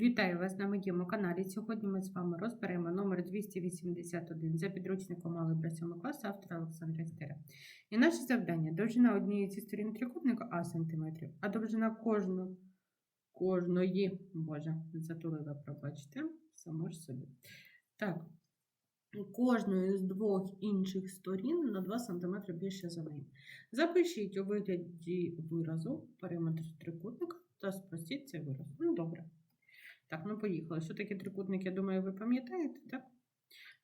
Вітаю вас на моєму каналі. Сьогодні ми з вами розберемо номер 281 за підручником Малий 7 класу автора Олександра Стера. І наше завдання довжина однієї зі сторін трикутника А см, а довжина кожну, кожної, боже, затулила, пробачте, само ж собі. Так, кожної з двох інших сторін на 2 см більше за неї. Запишіть у вигляді виразу периметр трикутника та спростіть цей вираз. Ну, добре. Так, ну поїхали. Що таке трикутник, я думаю, ви пам'ятаєте, так?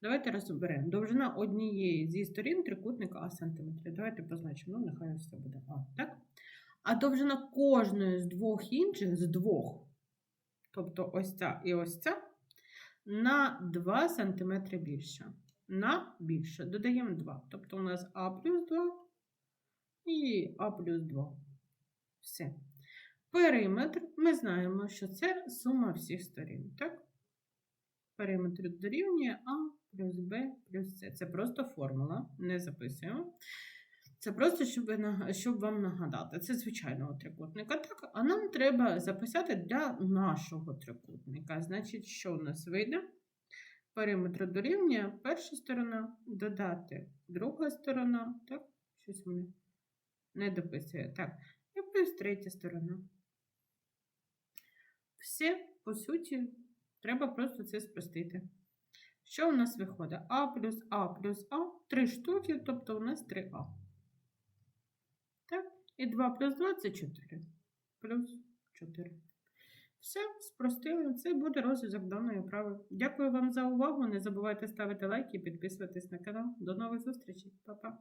Давайте розберемо. Довжина однієї зі сторін трикутника А сантиметрів. Давайте позначимо, ну нехай це буде А, так? А довжина кожної з двох інших, з двох, тобто ось ця і ось ця, на 2 см більша. На більше. Додаємо 2. Тобто у нас А плюс 2 і А плюс 2. Все. Периметр, ми знаємо, що це сума всіх сторін, так? Периметр дорівнює А плюс Б плюс С. Це просто формула, не записуємо. Це просто, щоб, щоб вам нагадати. Це звичайного трикутника, так? А нам треба записати для нашого трикутника. Значить, що у нас вийде? Периметр дорівнює перша сторона, додати друга сторона, так? Щось мене не дописує. Так, і плюс третя сторона. Все, по суті, треба просто це спростити. Що у нас виходить? А плюс А плюс А, три штуки, тобто у нас 3А. Так, і 2 плюс 2 це 4. Плюс 4. Все, спростили. Це буде розв'язок даної вправи. Дякую вам за увагу. Не забувайте ставити лайки і підписуватись на канал. До нових зустрічей. Па-па.